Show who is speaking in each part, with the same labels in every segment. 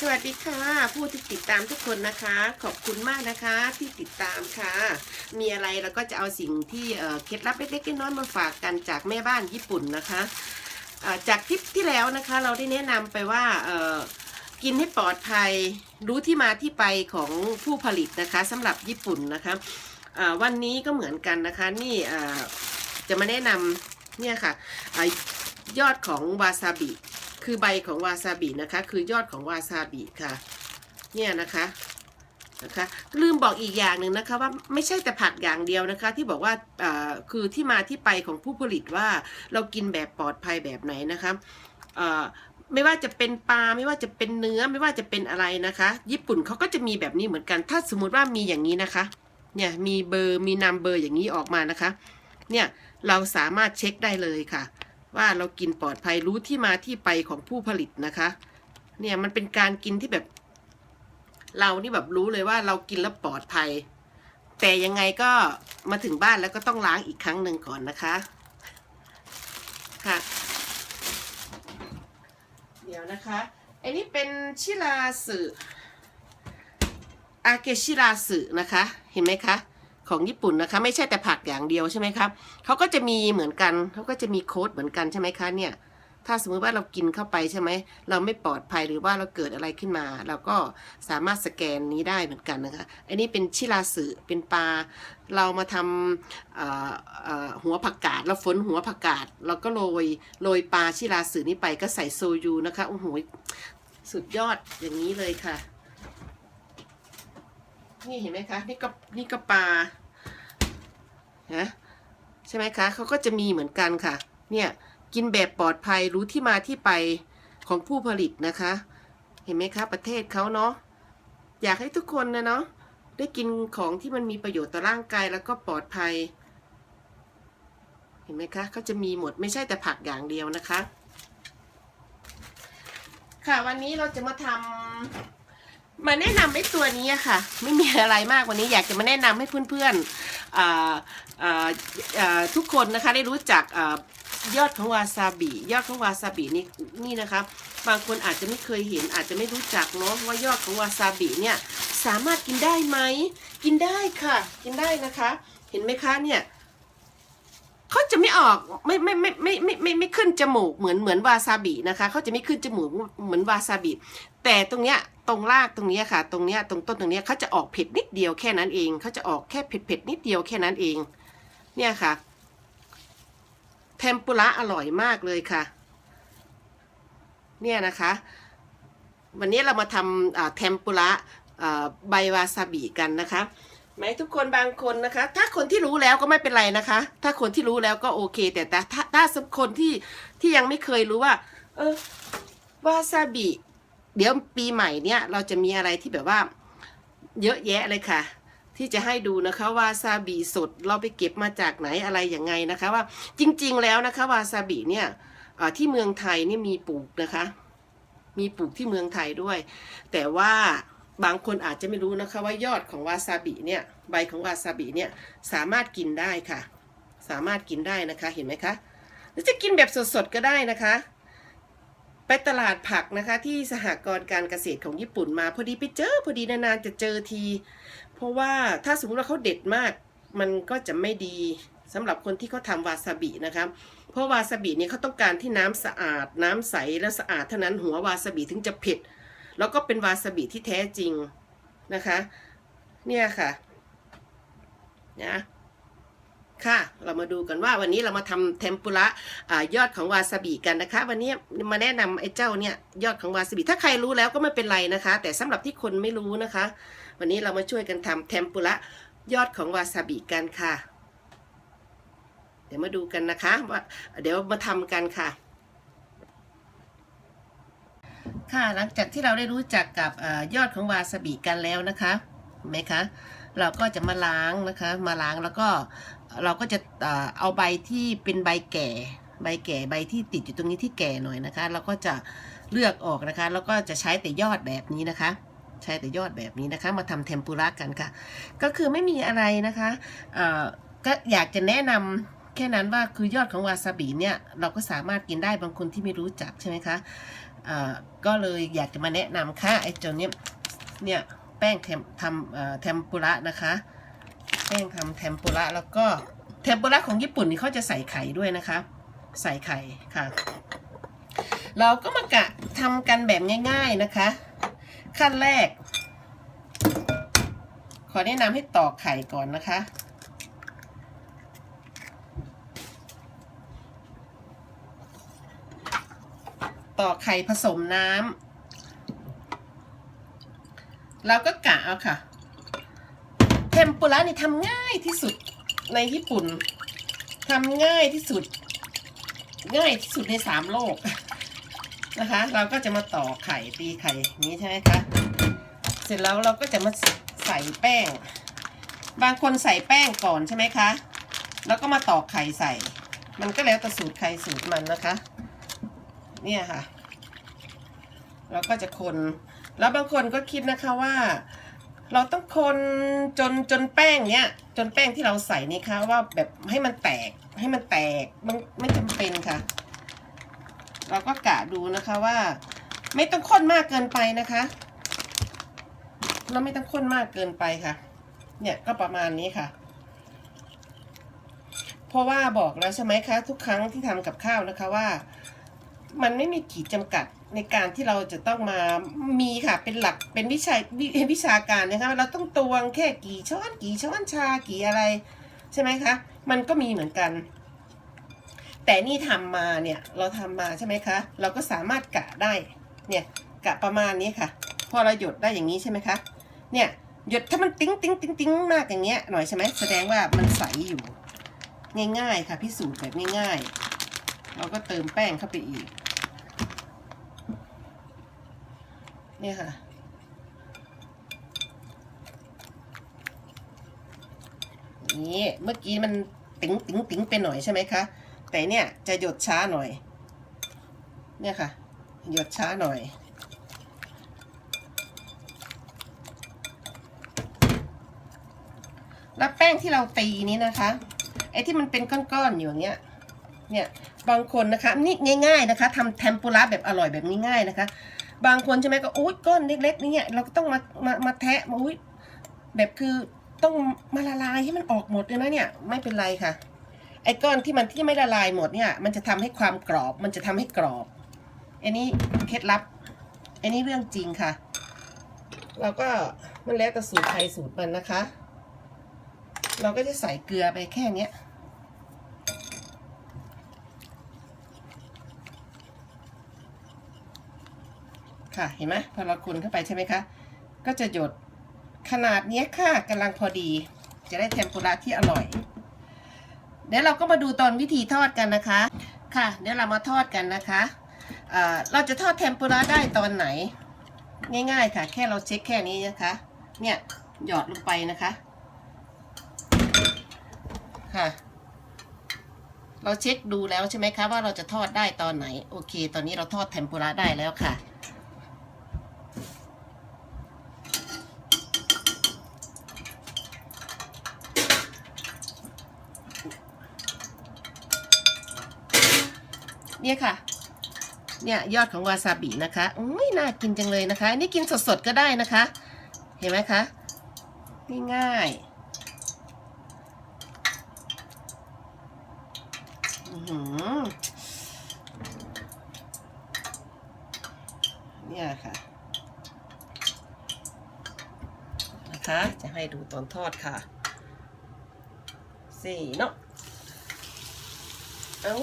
Speaker 1: สวัสดีค่ะ ผู้ที่ติดตามทุกคนนะคะ ขอบคุณมากนะคะที่ติดตามค่ะ มีอะไรเราก็จะเอาสิ่งที่เเคล็ดลับเล็กๆน้อยๆมาฝากกันจากแม่บ้านญี่ปุ่นนะคะจากทริปที่แล้วนะคะ เราได้แนะนำไปว่ากินให้ปลอดภัยรู้ที่มาที่ไปของผู้ผลิตนะคะสำหรับญี่ปุ่นนะคะวันนี้ก็เหมือนกันนะคะนี่จะมาแนะนำเนี่ยค่ะอยอดของวาซาบิ คือใบของวาซาบินะคะ คือยอดของวาซาบิค่ะ เนี่ยนะคะนะคะลืมบอกอีกอย่างหนึ่งนะคะว่าไม่ใช่แต่ผักอย่างเดียวนะคะ ที่บอกว่าคือที่มาที่ไปของผู้ผลิตว่าเรากินแบบปลอดภัยแบบไหนนะคะไม่ว่าจะเป็นปลาไม่ว่าจะเป็นเนื้อไม่ว่าจะเป็นอะไรนะคะ ญี่ปุ่นเขาก็จะมีแบบนี้เหมือนกัน ถ้าสมมุติว่ามีอย่างนี้นะคะเนี่ยมีเบอร์มีนามเบอร์อย่างนี้ออกมานะคะ เนี่ยเราสามารถเช็คได้เลยค่ะ ว่าเรากินปลอดภัยรู้ที่มาที่ไปของผู้ผลิตนะคะ เนี่ยมันเป็นการกินที่แบบ เรานี่แบบรู้เลยว่าเรากินแล้วปลอดภัย แต่ยังไงก็มาถึงบ้านแล้วก็ต้องล้างอีกครั้งหนึ่งก่อนนะคะค่ะเดี๋ยวนะคะอันนี้เป็นชิราสึอาเกชิราสึนะคะ เห็นไหมคะ ของญี่ปุ่นนะคะ ไม่ใช่แต่ผักอย่างเดียวใช่ไหมครับเขาก็จะมีเหมือนกันเขาก็จะมีโค้ดเหมือนกันใช่ไหมคะเนี่ยถ้าสมมติว่าเรากินเข้าไปใช่ไหม เราไม่ปลอดภัยหรือว่าเราเกิดอะไรขึ้นมา เราก็สามารถสแกนนี้ได้เหมือนกันนะคะ อันนี้เป็นชิราสึเป็นปลา เรามาทำหัวผักกาดเราฝนหัวผักกาดเราก็โรยโรยปลาชิราสึนี้ไปก็ใส่โซยูนะคะ โอ้โห สุดยอดอย่างนี้เลยค่ะ นี่เห็นไหมคะ นี่ก็นี่ก็ปลานะใช่ไหมคะเขาก็จะมีเหมือนกันค่ะ เนี่ยกินแบบปลอดภัยรู้ที่มาที่ไปของผู้ผลิตนะคะ เห็นไหมคะ ประเทศเขาเนาะอยากให้ทุกคนนะเนาะได้กินของที่มันมีประโยชน์ต่อร่างกายแล้วก็ปลอดภัย เห็นไหมคะเขาจะมีหมดไม่ใช่แต่ผักอย่างเดียวนะคะ ค่ะวันนี้เราจะมาทำ มาแนะนำไอ้ตัวนี้ค่ะ ไม่มีอะไรมากวันนี้อยากจะมาแนะนำให้เพื่อนๆทุกคนนะคะได้รู้จักอยอดของวาซาบิยอดของวาซาบินี่นี่นะคะบางคนอาจจะไม่เคยเห็นอาจจะไม่รู้จักเนาะว่ายอดของวาซาบิเนี่ยสามารถกินได้ไหมกินได้ค่ะ กินได้นะคะ เห็นไหมคะเนี่ยเขาจะไม่ออกไม่ไม่ไม่ไม่ไม่ไม่ไม่ขึ้นจมูกเหมือนเหมือนวาซาบินะคะเขาจะไม่ขึ้นจมูกเหมือนวาซาบิแต่ตรงเนี้ย ตรงรากตรงนี้ค่ะ ตรงเนี้ยตรงต้นตรงเนี้ยเขาจะออกเผ็ดนิดเดียวแค่นั้นเองเขาจะออกแค่เผ็ดเผ็ดนิดเดียวแค่นั้นเอง เนี่ยค่ะ เทมปุระอร่อยมากเลยค่ะ เนี่ยนะคะ วันนี้เรามาทำเทมปุระใบวาซาบิกันนะคะไหมทุกคนบางคนนะคะ ถ้าคนที่รู้แล้วก็ไม่เป็นไรนะคะ ถ้าคนที่รู้แล้วก็โอเค แต่แต่ถ้าถ้าสำหรับคนที่ที่ยังไม่เคยรู้ว่า เออวาซาบิ เดี๋ยวปีใหม่เนี่ยเราจะมีอะไรที่แบบว่า เยอะแยะเลยค่ะ ที่จะให้ดูนะคะวาซาบิสดเราไปเก็บมาจากไหนอะไรยังไงนะคะว่าจริง ๆ แล้วนะคะวาซาบิเนี่ยที่เมืองไทยเนี่ยมีปลูกนะคะ มีปลูกที่เมืองไทยด้วย แต่ว่าบางคนอาจจะไม่รู้นะคะว่ายอดของวาซาบิเนี่ยใบของวาซาบิเนี่ยสามารถกินได้ค่ะ สามารถกินได้นะคะเห็นไหมคะหรือจะกินแบบสดๆก็ได้นะคะ ไปตลาดผักนะคะ ที่สหกรณ์การเกษตรของญี่ปุ่นมา พอดีไปเจอพอดีนานๆจะเจอที เพราะว่าถ้าสมมติว่าเขาเด็ดมาก มันก็จะไม่ดีสำหรับคนที่เขาทำวาซาบินะคะเพราะวาซาบินี่เขาต้องการที่น้ำสะอาด น้ำใสและสะอาดเท่านั้นหัววาซาบิถึงจะเผ็ดแล้วก็เป็นวาซาบิที่แท้จริงนะคะ เนี่ยค่ะนะ ค่ะ เรามาดูกันว่าวันนี้เรามาทำเทมปุระอยอดของวาซาบิกันนะคะ วันนี้มาแนะนำไอ้เจ้าเนี่ยยอดของวาซาบิถ้าใครรู้แล้วก็ไม่เป็นไรนะคะ แต่สำหรับที่คนไม่รู้นะคะ วันนี้เรามาช่วยกันทำเทมปุระยอดของวาซาบิกันค่ะ เดี๋ยวมาดูกันนะคะว่าเดี๋ยวมาทำกันค่ะค่ะหลังจากที่เราได้รู้จักกับออยอดของวาซาบิกันแล้วนะคะเห็นไหมคะเราก็จะมาล้างนะคะ มาล้างแล้วก็ เราก็จะเอาใบที่เป็นใบแก่ ใบแก่ใบที่ติดอยู่ตรงนี้ที่แก่หน่อยนะคะ เราก็จะเลือกออกนะคะ แล้วก็จะใช้แต่ยอดแบบนี้นะคะ ใช้แต่ยอดแบบนี้นะคะ มาทำเทมปุระกันค่ะ ก็คือไม่มีอะไรนะคะก็อยากจะแนะนำแค่นั้นว่าคือยอดของวาซาบิเนี่ยเราก็สามารถกินได้บางคนที่ไม่รู้จักใช่ไหมคะอ่าก็เลยอยากจะมาแนะนำค่ะไอ้ตัวเนี้ยเนี่ยแป้งทมทำเอ่อเทมปุระนะคะ แป้งทำเทมปุระแล้วก็เทมปุระของญี่ปุ่นนี่เขาจะใส่ไข่ด้วยนะคะ ใส่ไข่ค่ะ เราก็มากะทำกันแบบง่าย ๆนะคะ ขั้นแรก ขอแนะนำให้ตอกไข่ก่อนนะคะตอกไข่ผสมน้ำเราก็กะเอาค่ะ เทมปุระนี่ทำง่ายที่สุดในญี่ปุ่นทำง่ายที่สุด ง่ายที่สุดในสามโลกนะคะ เราก็จะมาต่อไข่ตีไข่นี้ใช่ไหมคะเสร็จแล้วเราก็จะมาใส่แป้ง บางคนใส่แป้งก่อนใช่ไหมคะ แล้วก็มาตอกไข่ใส่ มันก็แล้วแต่สูตรใครสูตรมันนะคะ เนี่ยค่ะ เราก็จะคน แล้วบางคนก็คิดนะคะว่า เราต้องคนจนจนแป้งเนี้ย จนแป้งที่เราใส่นี่คะว่าแบบให้มันแตกให้มันแตกมันไม่จำเป็นค่ะ เราก็กะดูนะคะว่า ไม่ต้องข้นมากเกินไปนะคะ เราไม่ต้องข้นมากเกินไปค่ะ เนี่ยก็ประมาณนี้ค่ะ เพราะว่าบอกแล้วใช่ไหมคะ ทุกครั้งที่ทำกับข้าวนะคะว่า มันไม่มีขีดจำกัด ในการที่เราจะต้องมามีค่ะ เป็นหลักเป็นวิชาวิวิชาการนะคะเราต้องตวงแค่กี่ช้อนกี่ช้อนชากี่อะไร ใช่ไหมคะ มันก็มีเหมือนกัน แต่นี่ทำมาเนี่ยเราทำมาใช่ไหมคะ เราก็สามารถกะได้เนี่ยกะประมาณนี้ค่ะ พอเราหยดได้อย่างนี้ใช่ไหมคะเนี่ยหยดถ้ามันติ้งติ้งติ้งติ้งมากอย่างเงี้ยหน่อยใช่ไหมแสดงว่ามันใสอยู่ ง่ายๆค่ะพิสูจน์แบบง่ายๆเราก็เติมแป้งเข้าไปอีก เนี่ยค่ะ นี่เมื่อกี้มันติ๋งติ๋งติ๋งไปหน่อยใช่ไหมคะ แต่เนี่ยจะหยดช้าหน่อย เนี่ยค่ะ หยดช้าหน่อยแล้วแป้งที่เราตีนี้นะคะ ไอ้ที่มันเป็นก้อนๆอยู่อย่างเงี้ย เนี่ย บางคนนะคะ นี่ง่าย ๆนะคะทำเทมปุระแบบอร่อยแบบง่ายๆนะคะ บางคนใช่ไหมก็อุ้ยก้อนเล็กๆนี่เนี่ยเราก็ต้องมามามาแทะมาอุ้ยแบบคือต้องมาละลายให้มันออกหมดเลยนะเนี่ยไม่เป็นไรค่ะ ไอ้ก้อนที่มันที่ไม่ละลายหมดเนี่ย มันจะทำให้ความกรอบ มันจะทำให้กรอบ อันนี้เคล็ดลับ อันนี้เรื่องจริงค่ะ เราก็มันแล้วแต่สูตรใครสูตรมันนะคะ เราก็จะใส่เกลือไปแค่เนี้ย ค่ะเห็นไหมพอเราคนเข้าไปใช่ไหมคะก็จะหยดขนาดนี้ค่ะกำลังพอดี จะได้เทมปุระที่อร่อย เดี๋ยวเราก็มาดูตอนวิธีทอดกันนะคะค่ะ เดี๋ยวเรามาทอดกันนะคะเเราจะทอดเทมปุระได้ตอนไหน ง่าย ๆ ค่ะ แค่เราเช็คแค่นี้นะคะ เนี่ยหยอดลงไปนะคะค่ะเราเช็คดูแล้วใช่ไหมคะว่าเราจะทอดได้ตอนไหน โอเค ตอนนี้เราทอดเทมปุระได้แล้วค่ะ เนี่ยค่ะ เนี่ยยอดของวาซาบินะคะอุ้ยน่ากินจังเลยนะคะ นี่กินสดๆก็ได้นะคะ เห็นไหมคะง่ายอื้อหือเนี่ยค่ะ นะคะ จะให้ดูตอนทอดค่ะสี่เนาะ เอ้า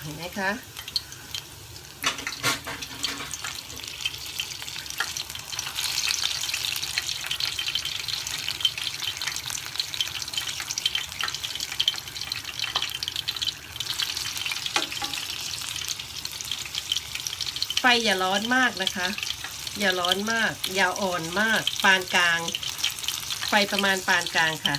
Speaker 1: เห็นไหมคะไฟอย่าร้อนมากนะคะ อย่าร้อนมาก อย่าอ่อนมาก ปานกลาง ไฟประมาณปานกลางค่ะ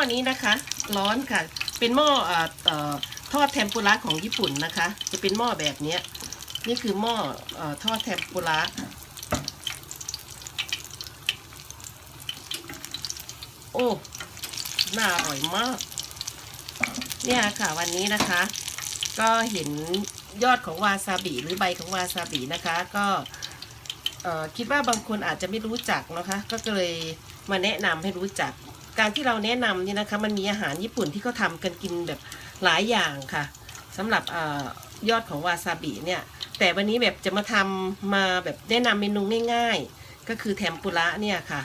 Speaker 1: อนี้นะคะ ร้อนค่ะ เป็นหม้ออทอดเทมปุระของญี่ปุ่นนะคะ จะเป็นหม้อแบบนี้นี่คือหม้ออทอดเทมปุระโอ้น่าอร่อยมาก เนี่ยค่ะวันนี้นะคะ ก็เห็นยอดของวาซาบิหรือใบของวาซาบินะคะ ก็คิดว่าบางคนอาจจะไม่รู้จักนะคะ ก็เลยมาแนะนำให้รู้จัก การที่เราแนะนำนี่นะคะมันมีอาหารญี่ปุ่นที่เขาทำกันกินแบบหลายอย่างค่ะสำหรับอยอดของวาซาบิเนี่ยแต่วันนี้แบบจะมาทำมาแบบแนะนำเมนูง่าย ๆ ก็คือเทมปุระเนี่ยค่ะ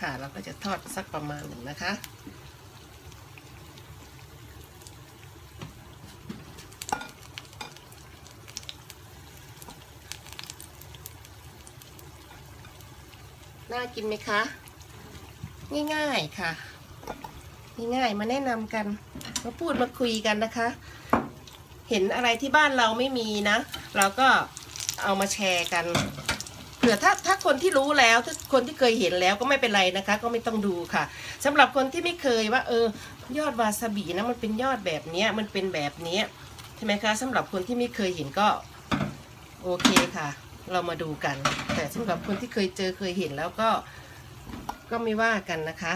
Speaker 1: ค่ะเราก็จะทอดสักประมาณหนึ่งนะคะ น่ากินไหมคะ ง่ายๆค่ะ ง่ายๆมาแนะนำกัน มาพูดมาคุยกันนะคะ เห็นอะไรที่บ้านเราไม่มีนะ เราก็เอามาแชร์กันเผื่อถ้าถ้าคนที่รู้แล้วถ้าคนที่เคยเห็นแล้วก็ไม่เป็นไรนะคะ ก็ไม่ต้องดูค่ะสำหรับคนที่ไม่เคยว่า เออ ยอดวาซาบินะมันเป็นยอดแบบเนี้ยมันเป็นแบบเนี้ยใช่ไหมคะสำหรับคนที่ไม่เคยเห็นก็โอเคค่ะ เรามาดูกัน แต่สำหรับคนที่เคยเจอเคยเห็นแล้วก็ก็ไม่ว่ากันนะคะ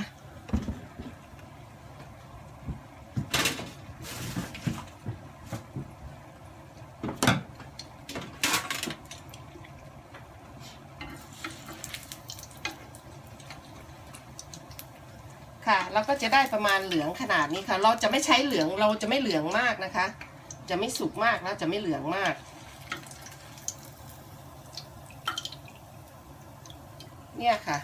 Speaker 1: ค่ะเราก็จะได้ประมาณเหลืองขนาดนี้ค่ะ เราจะไม่ใช้เหลืองเราจะไม่เหลืองมากนะคะ จะไม่สุกมากแล้วจะไม่เหลืองมาก เนี่ยค่ะ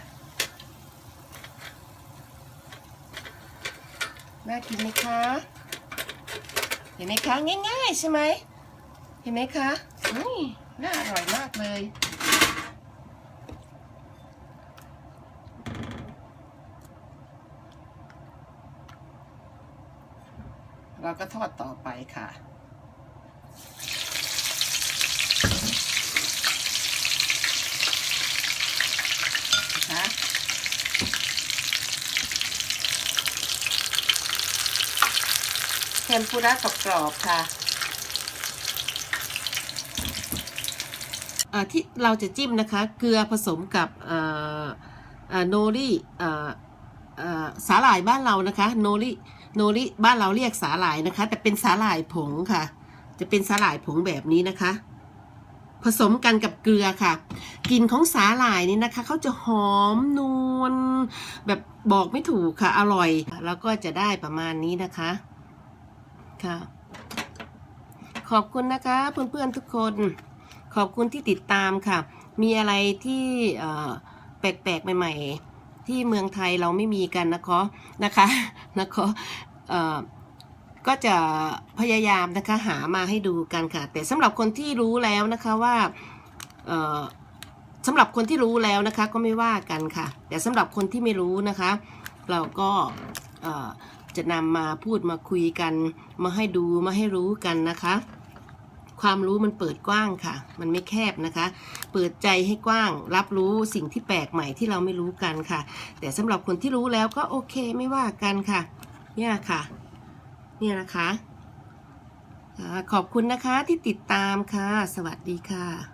Speaker 1: น่ากินไหมคะ เห็นไหมคะ ง่ายๆใช่ไหม เห็นไหมคะอุ้ยน่าอร่อยมากเลยเราก็ทอดต่อไปค่ะเท มปุระกรอบๆค่ะที่เราจะจิ้มนะคะ เกลือผสมกับโนรี่สาหร่ายบ้านเรานะคะ โนริโนริบ้านเราเรียกสาหร่ายนะคะ แต่เป็นสาหร่ายผงค่ะ จะเป็นสาหร่ายผงแบบนี้นะคะ ผสมกันกับเกลือค่ะกลิ่นของสาหร่ายนี่นะคะเขาจะหอมนวลแบบบอกไม่ถูกค่ะอร่อย แล้วก็จะได้ประมาณนี้นะคะ ค่ะ ขอบคุณนะคะเพื่อนๆทุกคน ขอบคุณที่ติดตามค่ะ มีอะไรที่แปลกๆใหม่ ๆ ที่เมืองไทยเราไม่มีกันนะคะนะคะนะคะเอ่อก็จะพยายามนะคะหามาให้ดูกันค่ะ แต่สำหรับคนที่รู้แล้วนะคะว่าสำหรับคนที่รู้แล้วนะคะก็ไม่ว่ากันค่ะ แต่สำหรับคนที่ไม่รู้นะคะ เราก็ จะนำมาพูดมาคุยกัน มาให้ดูมาให้รู้กันนะคะ ความรู้มันเปิดกว้างค่ะ มันไม่แคบนะคะ เปิดใจให้กว้าง รับรู้สิ่งที่แปลกใหม่ที่เราไม่รู้กันค่ะ แต่สำหรับคนที่รู้แล้วก็โอเคไม่ว่ากันค่ะ เนี่ยค่ะ เนี่ยนะคะ ขอบคุณนะคะที่ติดตามค่ะ สวัสดีค่ะ